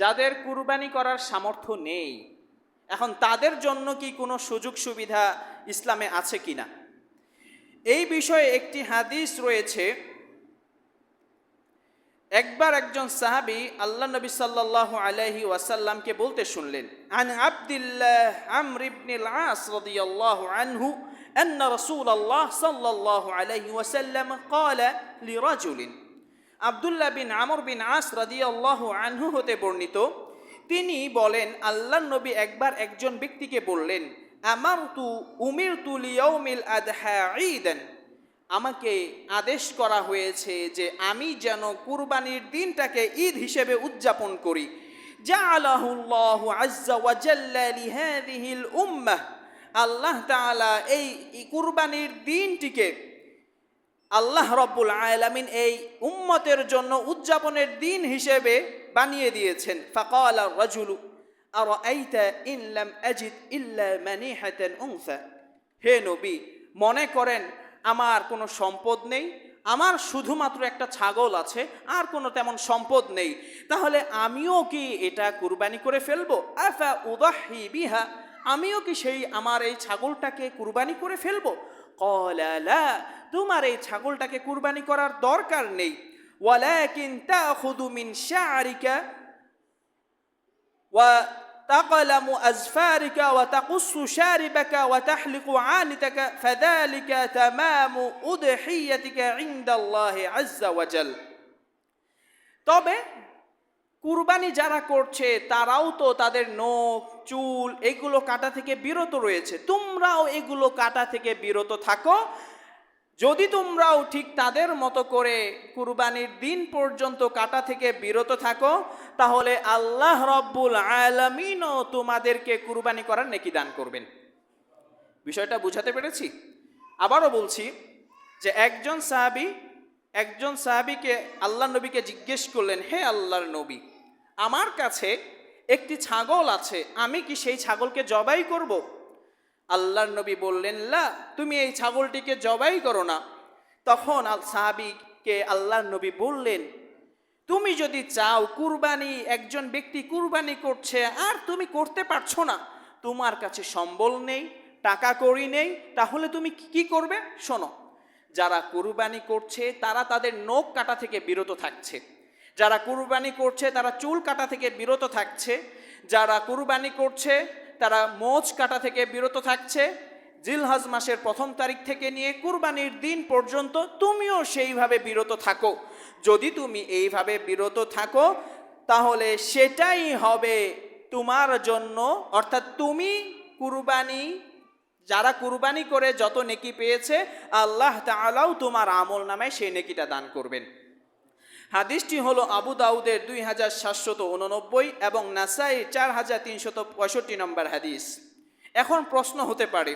যাদের কুরবানি করার সামর্থ্য নেই এখন তাদের জন্য কি কোনো সুযোগ সুবিধা ইসলামে আছে কিনা এই বিষয়ে একটি হাদিস রয়েছে একবার একজন সাহাবি আল্লাহ নবী সাল্লাল্লাহু আলাইহি ওয়াসাল্লামকে বলতে শুনলেন আন আব্দুল্লাহ আমর ইবনিল আস রাদিয়াল্লাহু আনহু أن رسول الله صلى الله عليه وسلم قال لرجل আব্দুল্লাহ বিন আমর বিন আস রাদিয়াল্লাহু আনহু হতে বর্ণিত, তিনি বলেন আল্লাহ নবী একবার একজন ব্যক্তিকে বললেন আমার তু উমির তুলিয়মিল আদহা ঈদান। আমাকে আদেশ করা হয়েছে যে আমি যেন কুরবানির দিনটাকে ঈদ হিসেবে উদযাপন করি। জাআলাহুল্লাহু আজ্জা ওয়া জাল্লা লিহাদিহিল উম্মাহ। আল্লাহ তাআলা এই কুরবানির দিনটিকে আল্লাহ রব্বুল আলামিন এই উম্মতের জন্য উদযাপনের দিন হিসেবে বানিয়ে দিয়েছেন। ফাকাল রাজুলু আরাআইতা ইন লাম আজিদ ইল্লা উনসা। হে নবী, মনে করেন আমার কোনো সম্পদ নেই, আমার শুধুমাত্র একটা ছাগল আছে, আর কোনো তেমন সম্পদ নেই। তাহলে আমিও কি এটা কুরবানি করে ফেলব? আফা উদাহি বিহা আমিও কি সেই আমার এই ছাগলটাকে কুরবানি করে ফেলবো কলালা তোমার এই ছাগলটাকে কুরবানি করার দরকার নেই ওয়ালাকিন তাখুদু মিন শা'রিকা وتقلم أزفارك وتقص شاربك وتحلق عانتك فذلك تمام أضحيتك عند الله عز وجل তবে কুরবানি যারা করছে, তারাও তো তাদের নখ, চুল এগুলো কাটা থেকে বিরত রয়েছে। তোমরাও এগুলো কাটা থেকে বিরত থাকো। যদি তোমরাও ঠিক তাদের মতো করে কুরবানির দিন পর্যন্ত কাটা থেকে বিরত থাকো, তাহলে আল্লাহ রব্বুল আলমিনও তোমাদেরকে কুরবানি করার নেকি দান করবেন। বিষয়টা বুঝাতে পেরেছি? আবারও বলছি যে একজন সাহাবি, একজন সাহাবিকে আল্লাহ নবীকে জিজ্ঞেস করলেন, হে আল্লাহর নবী আমার কাছে একটি ছাগল আছে, আমি কি সেই ছাগলকে জবাই করব? আল্লাহর নবী বললেন, লা, তুমি এই ছাগলটিকে জবাই করো না। তখন আল সাহাবিকে আল্লাহর নবী বললেন, তুমি যদি চাও কুরবানি, একজন ব্যক্তি কুরবানি করছে, আর তুমি করতে পারছ না, তোমার কাছে সম্বল নেই, টাকা করি নেই, তাহলে তুমি কি করবে? শোনো, যারা কুরবানি করছে, তারা তাদের নখ কাটা থেকে বিরত থাকছে। যারা কুরবানি করছে, তারা চুল কাটা থেকে বিরত থাকছে। যারা কুরবানি করছে, তারা মোচ কাটা থেকে বিরত থাকছে। জিলহজ মাসের প্রথম তারিখ থেকে নিয়ে কুরবানির দিন পর্যন্ত তুমিও সেইভাবে বিরত থাকো। যদি তুমি এইভাবে বিরত থাকো, তাহলে সেটাই হবে তোমার জন্য। অর্থাৎ তুমি কুরবানি, যারা কুরবানি করে যত নেকি পেয়েছে, আল্লাহ তাআলাও তোমার আমল নামে সেই নেকিটা দান করবেন। হাদিসটি হল আবু দাউদের দুই হাজার সাতশত উননব্বই এবং নাসাই চার হাজার তিনশত পঁয়ষট্টি নম্বর হাদিস। এখন প্রশ্ন হতে পারে